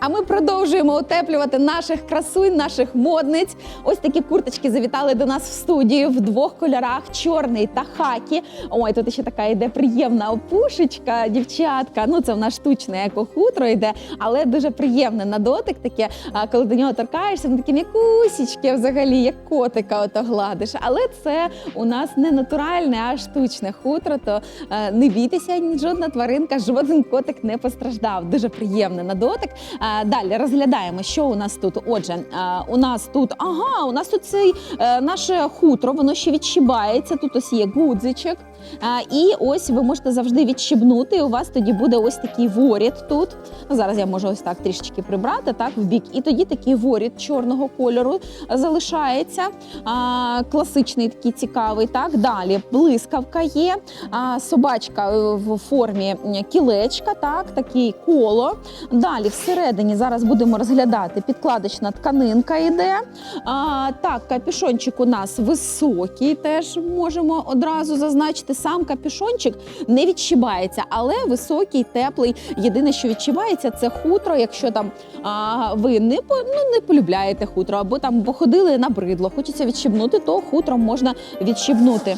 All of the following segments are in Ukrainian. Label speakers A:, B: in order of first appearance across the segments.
A: А ми продовжуємо утеплювати наших красунь, наших модниць. Ось такі курточки завітали до нас в студію в двох кольорах: чорний та хакі. Ой, тут ще така йде приємна опушечка, дівчатка. Ну це в нас штучне екохутро йде, але дуже приємне на дотик. Таке, коли до нього торкаєшся, вони такі м'якусічки, взагалі, як котика, ото гладиш. Але це у нас не натуральне, а штучне хутро. То е, не бійтеся, жодна тваринка, жоден котик не постраждав. Дуже приємне на дотик. Е, Далі розглядаємо, що у нас тут. Отже, е, у нас тут ага, у нас тут цей е, наше хутро, воно ще відщибається. Тут ось є гудзичок. І ось ви можете завжди відщибнути. І у вас тоді буде ось такий воріт тут. Ну, зараз я можу ось так трішечки прибрати, так в бік. І тоді такий воріт чорного кольору залишається. А, класичний такий цікавий. Так, далі блискавка є. А, собачка в формі кілечка, так, такий коло. Далі всередині зараз будемо розглядати підкладочна тканинка йде. А, так, капюшончик у нас високий, теж можемо одразу зазначити. Сам капюшончик не відщибається, але високий, теплий. Єдине, що відщибається, це хутро. Якщо там а, ви не ну, не полюбляєте хутро, або там походили набридло, хочеться відщибнути, то хутром можна відщибнути.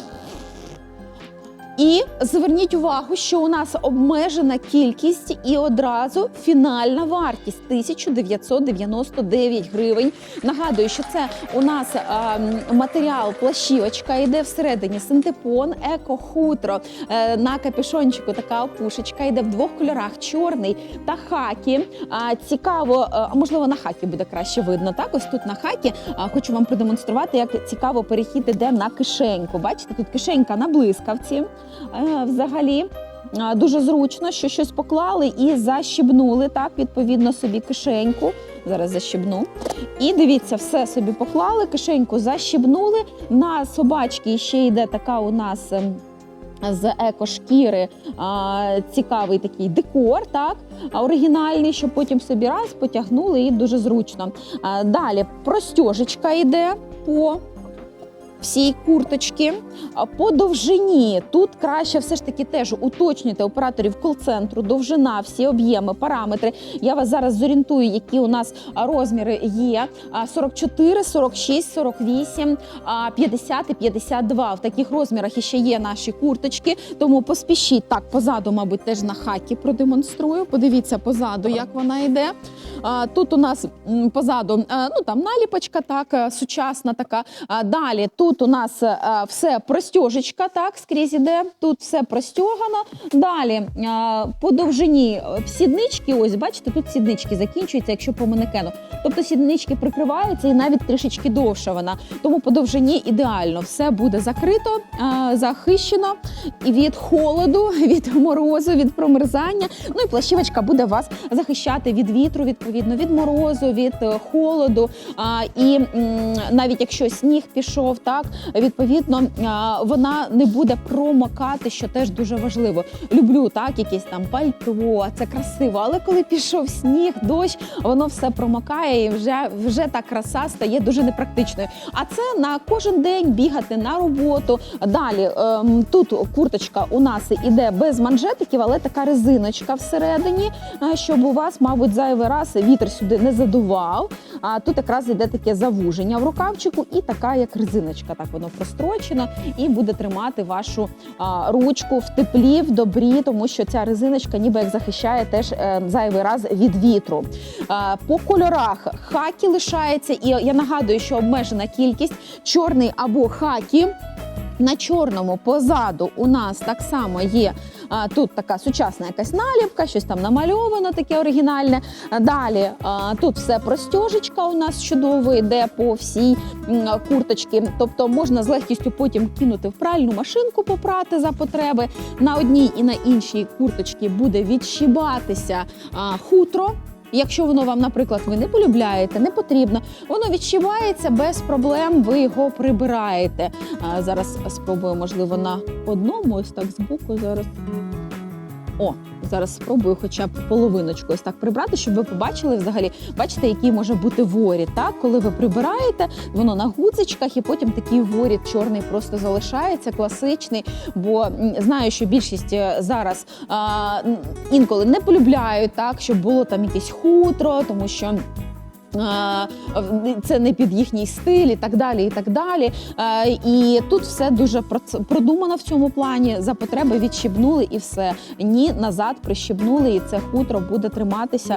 A: І зверніть увагу, що у нас обмежена кількість і одразу фінальна вартість 1999 гривень. Нагадую, що це у нас ем, матеріал плащівочка, йде всередині синтепон, еко-хутро. Е, на капюшончику така опушечка йде в двох кольорах: чорний та хакі. А, цікаво, е, а можливо, на хакі буде краще видно. Так, ось тут на хакі. А, хочу вам продемонструвати, як цікаво перехід іде на кишеньку. Бачите, тут кишенька на блискавці. Е, Взагалі. Дуже зручно, що щось поклали і защібнули так, відповідно собі кишеньку. Зараз защібну. І дивіться, все собі поклали, кишеньку защібнули. На собачки ще йде така у нас. ем, З екошкіри а, цікавий такий декор, так оригінальний, що потім собі раз потягнули і дуже зручно. А, далі простьожечка йде по всій курточки. По довжині тут краще все ж таки теж уточнюйте операторів кол-центру, довжина, всі об'єми, параметри. Я вас зараз зорієнтую, які у нас розміри є. 44, 46, 48, 50 і 52. В таких розмірах іще є наші курточки. Тому поспішіть так позаду, мабуть, теж на хакі продемонструю. Подивіться позаду, як вона йде. Тут у нас позаду ну там наліпочка, так е, сучасна така. Далі тут у нас е, все простьожечка, так скрізь іде. Тут все простягано. Далі е, по довжині е, сіднички, ось бачите, тут сіднички закінчуються, якщо по манекену. Тобто сіднички прикриваються і навіть трішечки довша вона. Тому по довжині ідеально все буде закрито, захищено від холоду, від морозу, від промерзання. Ну і плащівочка буде вас захищати від вітру, відповідно, від морозу, від холоду. І навіть якщо сніг пішов, так відповідно вона не буде промокати, що теж дуже важливо. Люблю так, якесь там пальто, це красиво. Але коли пішов сніг, дощ, воно все промокає і вже, вже та краса стає дуже непрактичною. А це на кожен день бігати на роботу. Далі ем, тут курточка у нас іде без манжетиків, але така резиночка всередині, е, щоб у вас, мабуть, зайвий раз вітер сюди не задував. А тут якраз іде таке завуження в рукавчику, і така як резиночка. Так воно прострочено і буде тримати вашу а, ручку в теплі, в добрі, тому що ця резиночка ніби як захищає теж е, зайвий раз від вітру. А, по кольорах хакі лишається, і я нагадую, що обмежена кількість чорний або хакі. На чорному позаду у нас так само є а, тут така сучасна якась наліпка, щось там намальовано, таке оригінальне. Далі а, тут все простьожечка у нас чудово йде по всій курточці. Тобто можна з легкістю потім кинути в пральну машинку, попрати за потреби. На одній і на іншій курточці буде відщибатися а, хутро. Якщо воно вам, наприклад, ви не полюбляєте, не потрібно, воно відчувається без проблем, ви його прибираєте. Зараз спробую, можливо, на одному, ось так збоку зараз. О, зараз спробую хоча б половиночку ось так прибрати, щоб ви побачили взагалі. Бачите, який може бути воріт. Так, коли ви прибираєте, воно на гудзичках, і потім такий воріт чорний просто залишається, класичний. Бо знаю, що більшість е, зараз а, інколи не полюбляють так, щоб було там якесь хутро, тому що. Це не під їхній стиль і так далі. І так далі. І тут все дуже продумано в цьому плані. За потреби відщібнули і все. Ні, назад прищібнули, і це хутро буде триматися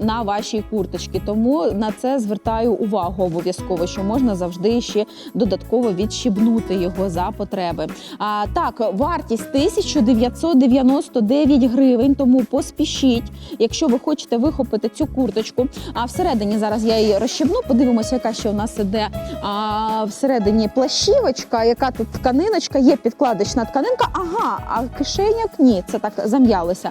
A: на вашій курточці. Тому на це звертаю увагу обов'язково, що можна завжди ще додатково відщібнути його за потреби. А так, вартість 1999 гривень. Тому поспішіть, якщо ви хочете вихопити цю курточку. А всередині зараз я її розщебну. Подивимося, яка ще у нас іде а, всередині плащівочка, яка тут тканиночка, є підкладочна тканинка. Ага, а кишеняк ні, це так зам'ялося.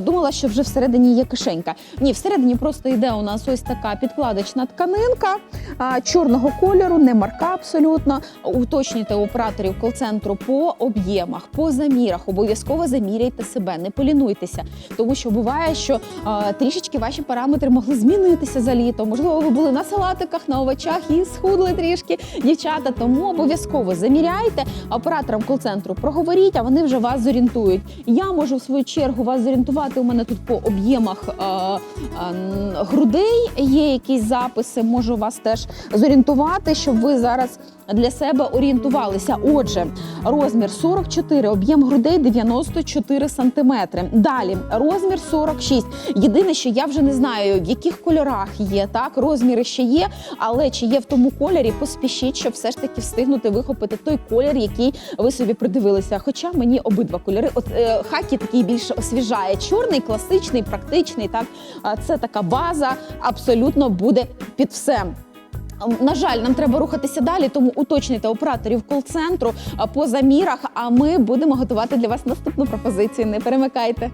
A: Думала, що вже всередині є кишенька. Ні, всередині просто йде у нас ось така підкладочна тканинка а, чорного кольору, не марка абсолютно. Уточнюйте операторів кол-центру по об'ємах, по замірах. Обов'язково заміряйте себе, не полінуйтеся, тому що буває, що а, трішечки ваші параметри могли змінитися за літо. Можливо, ви були на салатиках, на овочах і схудли трішки, дівчата. Тому обов'язково заміряйте операторам кол-центру. Проговоріть, а вони вже вас зорієнтують. Я можу в свою чергу вас зорієнтувати. У мене тут по об'ємах е, е, грудей є якісь записи. Можу вас теж зорієнтувати, щоб ви зараз для себе орієнтувалися. Отже, розмір 44, об'єм грудей 94 сантиметри. Далі розмір 46. Єдине, що я вже не знаю, в яких кольорах є так. Розміри ще є, але чи є в тому кольорі, поспішіть, щоб все ж таки встигнути вихопити той колір, який ви собі придивилися. Хоча мені обидва кольори, от е, хакі такий більше освіжає. Чорний, класичний, практичний. Так це така база, абсолютно буде під все. На жаль, нам треба рухатися далі, тому уточнюйте операторів кол-центру по замірах. А ми будемо готувати для вас наступну пропозицію. Не перемикайте.